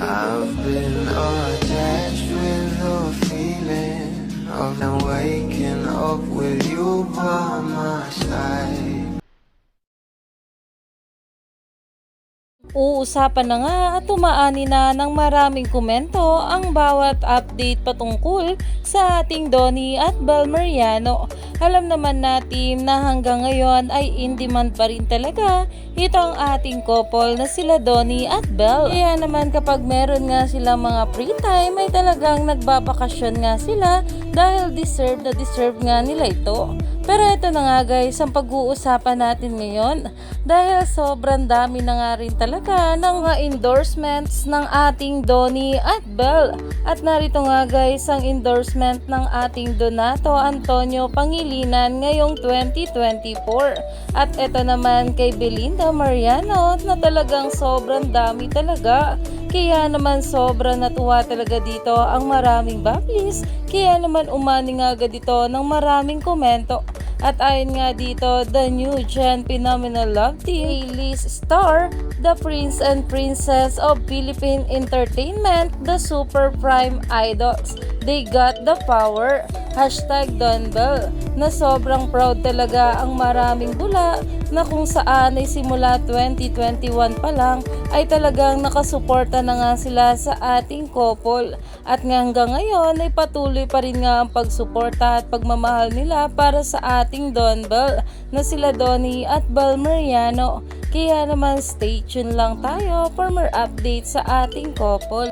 I've been attached with the feeling of now waking up with you by my side. Uusapan na nga at tumaani na ng maraming komento ang bawat update patungkol sa ating Donnie at Bel Mariano. Alam naman natin na hanggang ngayon ay in demand pa rin talaga itong ating couple na sila Donnie at Bel. Kaya naman kapag meron nga silang mga free time ay talagang nagbabakasyon nga sila dahil deserve na deserve nga nila ito. Pero ito na nga guys, ang pag-uusapan natin ngayon dahil sobrang dami na nga rin talaga ng endorsements ng ating Donnie at Bell. At narito nga guys ang endorsement ng ating Donato Antonio Pangilinan ngayong 2024. At ito naman kay Belinda Mariano na talagang sobrang dami talaga. Kaya naman sobrang natuwa talaga dito ang maraming bablis. Kaya naman umani nga agad dito ng maraming komento. At ayon nga dito, the new gen phenomenal love team, A-list star, the prince and princess of Philippine entertainment, the super prime idols. They got the power. Hashtag Don. Na sobrang proud talaga ang maraming bula na kung saan ay simula 2021 pa lang ay talagang nakasuporta na nga sila sa ating couple. At nga hanggang ngayon ay patuloy pa rin nga ang pagsuporta at pagmamahal nila para sa ating Don Bell na sila Donnie at Bel Mariano. Kaya naman stay tuned lang tayo for more updates sa ating couple.